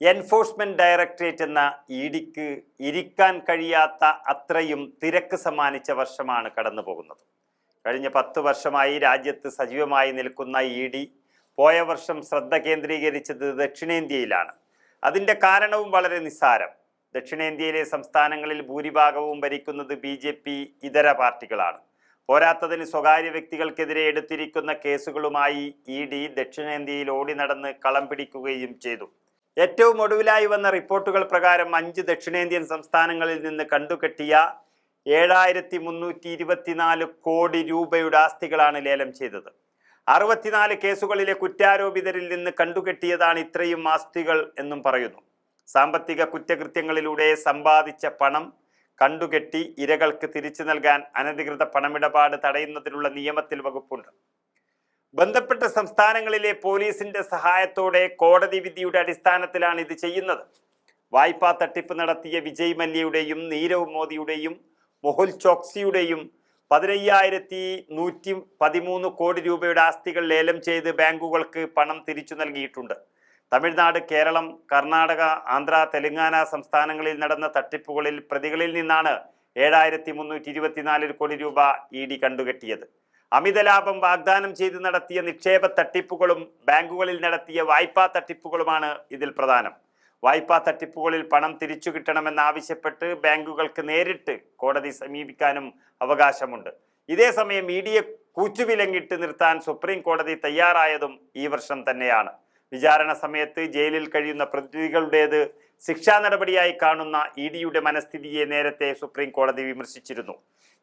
Enforcement directorate എന്ന E ഡിക്ക് ഇരിക്കാൻ കഴിയാത്ത അത്രയും തിരക്ക് സമ്മാനിച്ച വർഷമാണ് കടന്നു പോകുന്നത് കഴിഞ്ഞ പത്ത് വർഷമായി രാജ്യത്ത് സജീവമായി നിൽക്കുന്ന ഇ ഡി പോയ വർഷം ശ്രദ്ധ കേന്ദ്രീകരിച്ചത് ദക്ഷിണേന്ത്യയിലാണ്. അതിന്റെ കാരണവും വളരെ നിസ്സാരം. ദക്ഷിണേന്ത്യയിലെ സംസ്ഥാനങ്ങളിൽ ഭൂരിഭാഗവും ഭരിക്കുന്നത് ബി ജെ പി ഇതര പാർട്ടികളാണ്. പോരാത്തതിന് സ്വകാര്യ വ്യക്തികൾക്കെതിരെ എടുത്തിരിക്കുന്ന കേസുകളുമായി ഇ ഡി ദക്ഷിണേന്ത്യയിൽ ഓടി നടന്ന് കളം പിടിക്കുകയും ചെയ്തു. ഏറ്റവും ഒടുവിലായി വന്ന റിപ്പോർട്ടുകൾ പ്രകാരം അഞ്ച് ദക്ഷിണേന്ത്യൻ സംസ്ഥാനങ്ങളിൽ നിന്ന് കണ്ടുകെട്ടിയ ഏഴായിരത്തി മുന്നൂറ്റി ഇരുപത്തിനാല് കോടി രൂപയുടെ ആസ്തികളാണ് ലേലം ചെയ്തത്. അറുപത്തിനാല് കേസുകളിലെ കുറ്റാരോപിതരിൽ നിന്ന് കണ്ടുകെട്ടിയതാണ് ഇത്രയും ആസ്തികൾ എന്നും പറയുന്നു. സാമ്പത്തിക കുറ്റകൃത്യങ്ങളിലൂടെ സമ്പാദിച്ച പണം കണ്ടുകെട്ടി ഇരകൾക്ക് തിരിച്ചു നൽകാൻ അനധികൃത പണമിടപാട് തടയുന്നതിനുള്ള നിയമത്തിൽ വകുപ്പുണ്ട്. ബന്ധപ്പെട്ട സംസ്ഥാനങ്ങളിലെ പോലീസിന്റെ സഹായത്തോടെ കോടതി വിധിയുടെ അടിസ്ഥാനത്തിലാണ് ഇത് ചെയ്യുന്നത്. വായ്പാ തട്ടിപ്പ് നടത്തിയ വിജയ് മല്യയുടെയും നീരവ് മോദിയുടെയും മുഹുൽ ചോക്സിയുടെയും പതിനയ്യായിരത്തി നൂറ്റി പതിമൂന്ന് കോടി രൂപയുടെ ആസ്തികൾ ലേലം ചെയ്ത് ബാങ്കുകൾക്ക് പണം തിരിച്ചു നൽകിയിട്ടുണ്ട്. തമിഴ്നാട് കേരളം കർണാടക ആന്ധ്ര തെലങ്കാന സംസ്ഥാനങ്ങളിൽ നടന്ന തട്ടിപ്പുകളിൽ പ്രതികളിൽ നിന്നാണ് ഏഴായിരത്തി മുന്നൂറ്റി ഇരുപത്തിനാല് കോടി രൂപ ഇ ഡി കണ്ടുകെട്ടിയത്. അമിത ലാഭം വാഗ്ദാനം ചെയ്ത് നടത്തിയ നിക്ഷേപ തട്ടിപ്പുകളും ബാങ്കുകളിൽ നടത്തിയ വായ്പാ തട്ടിപ്പുകളുമാണ് ഇതിൽ പ്രധാനം. വായ്പാ തട്ടിപ്പുകളിൽ പണം തിരിച്ചു കിട്ടണമെന്നാവശ്യപ്പെട്ട് ബാങ്കുകൾക്ക് നേരിട്ട് കോടതി സമീപിക്കാനും അവകാശമുണ്ട്. ഇതേസമയം ഇ ഡിയെ കൂച്ചുവിലങ്ങിട്ട് നിർത്താൻ സുപ്രീം കോടതി തയ്യാറായതും ഈ വർഷം തന്നെയാണ്. വിചാരണ സമയത്ത് ജയിലിൽ കഴിയുന്ന പ്രതികളുടേത് ശിക്ഷാ നടപടിയായി കാണുന്ന ഇ ഡിയുടെ മനസ്ഥിതിയെ നേരത്തെ സുപ്രീം കോടതി വിമർശിച്ചിരുന്നു.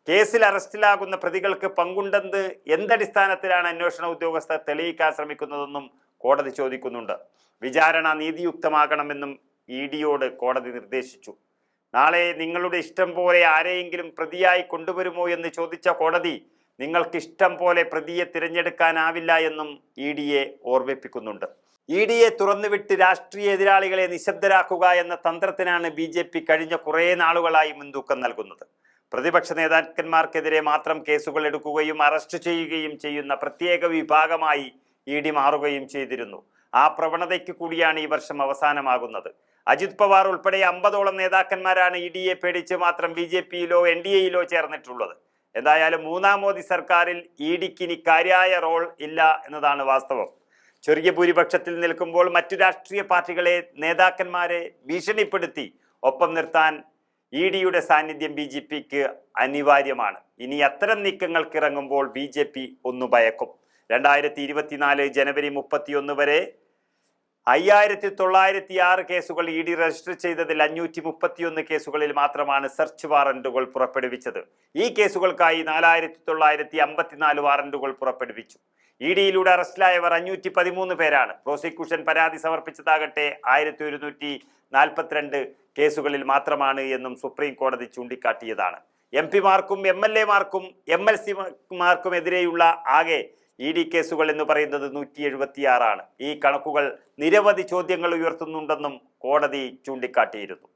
കേസിൽ അറസ്റ്റിലാകുന്ന പ്രതികൾക്ക് പങ്കുണ്ടെന്ന് എന്തടിസ്ഥാനത്തിലാണ് അന്വേഷണ ഉദ്യോഗസ്ഥർ തെളിയിക്കാൻ ശ്രമിക്കുന്നതെന്നും കോടതി ചോദിക്കുന്നുണ്ട്. വിചാരണ നീതിയുക്തമാകണമെന്നും ഇ ഡിയോട് കോടതി നിർദ്ദേശിച്ചു. നാളെ നിങ്ങളുടെ ഇഷ്ടം പോലെ ആരെയെങ്കിലും പ്രതിയായി കൊണ്ടുവരുമോ എന്ന് ചോദിച്ച കോടതി നിങ്ങൾക്ക് ഇഷ്ടം പോലെ പ്രതിയെ തിരഞ്ഞെടുക്കാനാവില്ല എന്നും ഇ ഡിയെ ഓർമ്മിപ്പിക്കുന്നുണ്ട്. ഇ ഡിയെ തുറന്നുവിട്ട് രാഷ്ട്രീയ എതിരാളികളെ നിശബ്ദരാക്കുക എന്ന തന്ത്രത്തിനാണ് ബി കഴിഞ്ഞ കുറേ നാളുകളായി മുൻതൂക്കം നൽകുന്നത്. പ്രതിപക്ഷ നേതാക്കന്മാർക്കെതിരെ മാത്രം കേസുകൾ എടുക്കുകയും അറസ്റ്റ് ചെയ്യുകയും ചെയ്യുന്ന പ്രത്യേക വിഭാഗമായി ഇ ഡി മാറുകയും ചെയ്തിരുന്നു. ആ പ്രവണതയ്ക്ക് കൂടിയാണ് ഈ വർഷം അവസാനമാകുന്നത്. അജിത് പവാർ ഉൾപ്പെടെ അമ്പതോളം നേതാക്കന്മാരാണ് ഇ ഡിയെ പേടിച്ച് മാത്രം ബി ജെ പിയിലോ എൻ ഡി എയിലോ ചേർന്നിട്ടുള്ളത്. എന്തായാലും മൂന്നാം മോദി സർക്കാരിൽ ഇ ഡിക്ക് ഇനി കാര്യായ റോൾ ഇല്ല എന്നതാണ് വാസ്തവം. ചെറിയ ഭൂരിപക്ഷത്തിൽ നിൽക്കുമ്പോൾ മറ്റു രാഷ്ട്രീയ പാർട്ടികളെ നേതാക്കന്മാരെ ഭീഷണിപ്പെടുത്തി ഒപ്പം നിർത്താൻ ഇ ഡിയുടെ സാന്നിധ്യം ബി ജെ പിക്ക് അനിവാര്യമാണ്. ഇനി അത്തരം നീക്കങ്ങൾക്ക് ഇറങ്ങുമ്പോൾ ബി ജെ പി ഒന്ന് ഭയക്കും. രണ്ടായിരത്തി ഇരുപത്തിനാല് ജനുവരി മുപ്പത്തിയൊന്ന് വരെ അയ്യായിരത്തി തൊള്ളായിരത്തി ആറ് കേസുകൾ ഇ ഡി രജിസ്റ്റർ ചെയ്തതിൽ അഞ്ഞൂറ്റി മുപ്പത്തിയൊന്ന് കേസുകളിൽ മാത്രമാണ് സെർച്ച് വാറന്റുകൾ പുറപ്പെടുവിച്ചത്. ഈ കേസുകൾക്കായി നാലായിരത്തി തൊള്ളായിരത്തി അമ്പത്തിനാല് വാറന്റുകൾ പുറപ്പെടുവിച്ചു. ഇ ഡിയിലൂടെ അറസ്റ്റിലായവർ അഞ്ഞൂറ്റി പതിമൂന്ന് പേരാണ്. പ്രോസിക്യൂഷൻ പരാതി സമർപ്പിച്ചതാകട്ടെ ആയിരത്തി ഒരുന്നൂറ്റി നാൽപ്പത്തിരണ്ട് കേസുകളിൽ മാത്രമാണ് എന്നും സുപ്രീം കോടതി ചൂണ്ടിക്കാട്ടിയതാണ്. എം പിമാർക്കും എം എൽ എമാർക്കും എം എൽ സിമാർക്കും എതിരെയുള്ള ആകെ ഇ ഡി കേസുകൾ എന്ന് പറയുന്നത് നൂറ്റി എഴുപത്തിയാറാണ് ഈ കണക്കുകൾ നിരവധി ചോദ്യങ്ങൾ ഉയർത്തുന്നുണ്ടെന്നും കോടതി ചൂണ്ടിക്കാട്ടിയിരുന്നു.